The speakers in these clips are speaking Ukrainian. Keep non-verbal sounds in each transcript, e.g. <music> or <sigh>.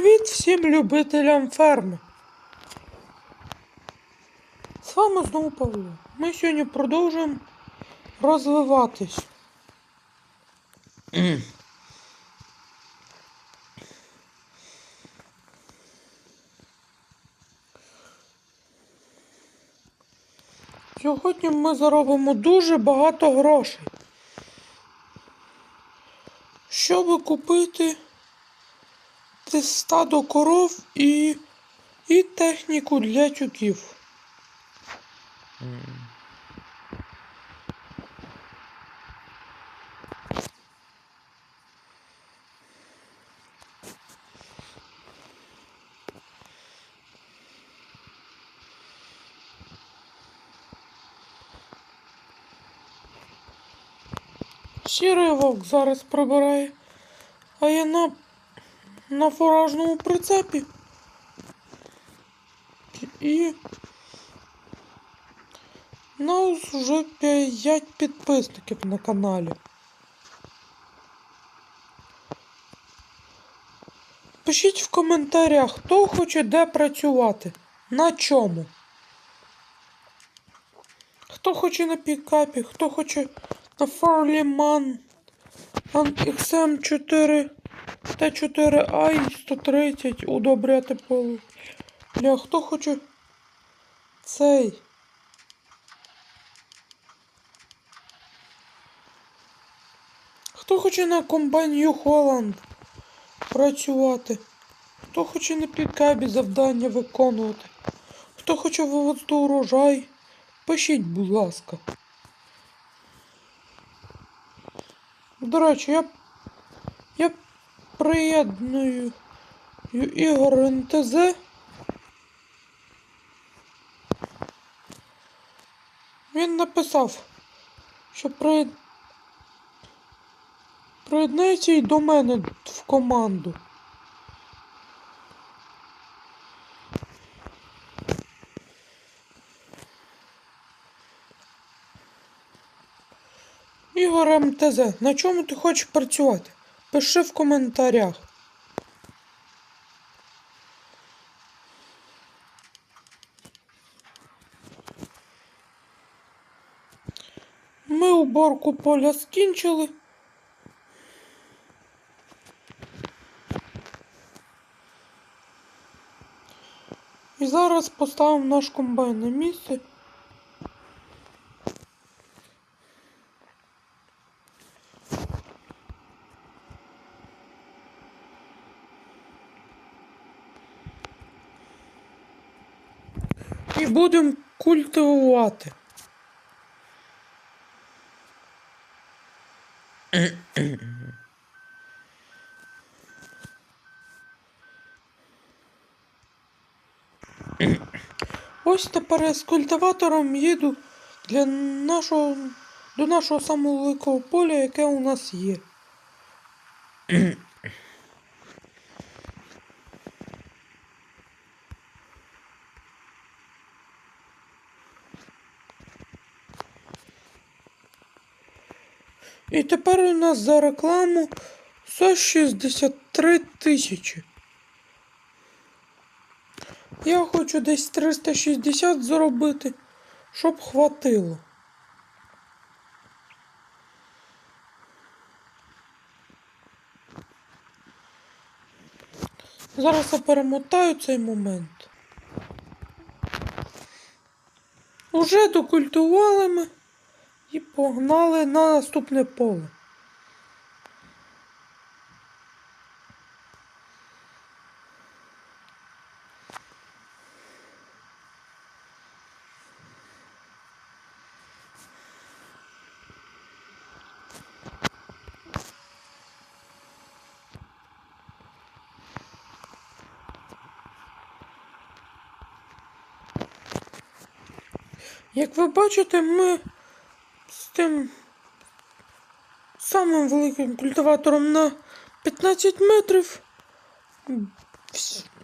Привіт всім любителям ферми. З вами знову Павло. Ми сьогодні продовжуємо розвиватись. <clears throat> Сьогодні ми заробимо дуже багато грошей. Щоб купити те стадо коров і, і техніку для тюків. Сірий вовк зараз прибирає, а я на, на фуражному прицепі. І нас вже 5 підписників на каналі. Пишіть в коментарях, хто хоче де працювати, на чому. Хто хоче на пікапі, хто хоче на Фарліман XM4 Т4i 130 удобряти поле. Бля, хто хоче цей? Хто хоче на комбайн Холланд працювати? Хто хоче на пікабі завдання виконувати? Хто хоче вивозити урожай? Пишіть, будь ласка. До речі, я приєдную Ігор НТЗ. Він написав, що при... приєднається й до мене в команду. Ігор МТЗ, на чому ти хочеш працювати? Пиши в коментарях. Ми уборку поля скінчили. І зараз поставимо наш комбайн на місце. І будемо культивувати. Ось тепер з культиватором їду для нашого до нашого самого великого поля, яке у нас є. І тепер у нас за рекламу 163 тисячі. Я хочу десь 360 заробити, щоб хватило. Зараз я перемотаю цей момент. Уже докультували ми і погнали на наступне поле. Як ви бачите, ми тим самим великим культиватором на 15 метрів,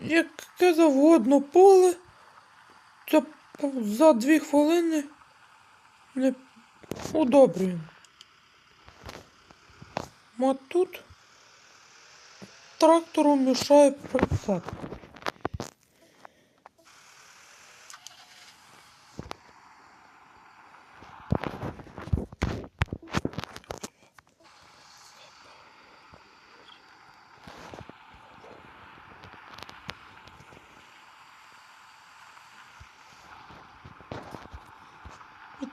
яке завгодно поле, за, за 2 хвилини не удобрюємо. А тут трактору мішає прицеп.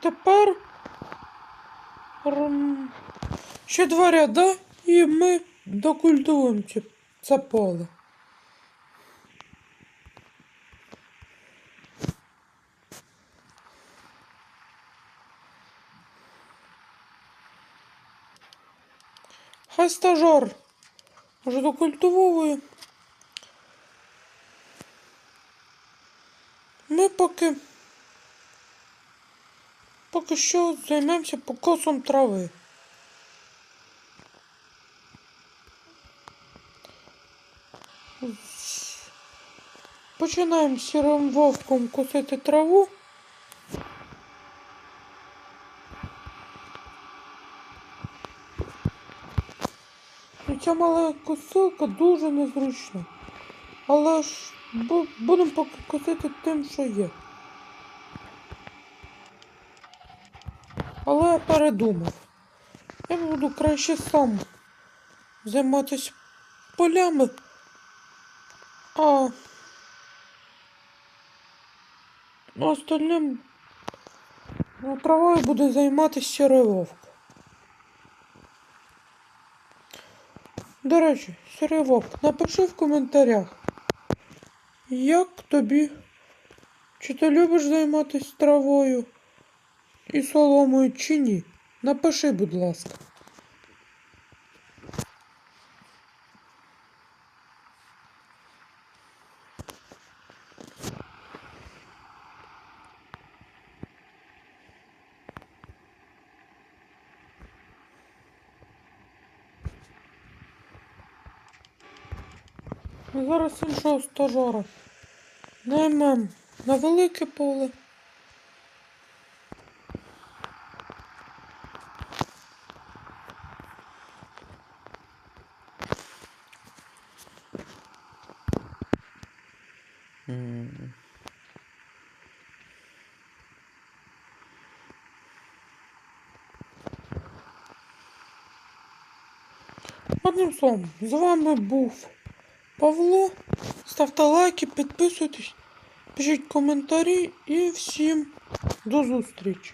Тепер ще два ряда, і ми докультуємо це поле. Хай стажар вже докультивовує. Ми поки поки що займемося покосом трави. Починаємо сірим вовком косити траву. І ця мала косилка дуже незручна. Але ж будемо поки косити тим, що є. Але я передумав. Я буду краще сам займатися полями. А остальним травою буде займатися сірий. До речі, сірий напиши в коментарях, як тобі, чи ти любиш займатися травою і соломою, чи ні. Напиши, будь ласка. Зараз іншого стажара. Наймем на велике поле. Одним словом, з вами був Павло. Ставте лайки, підписуйтесь, пишіть коментарі і всім до зустрічі.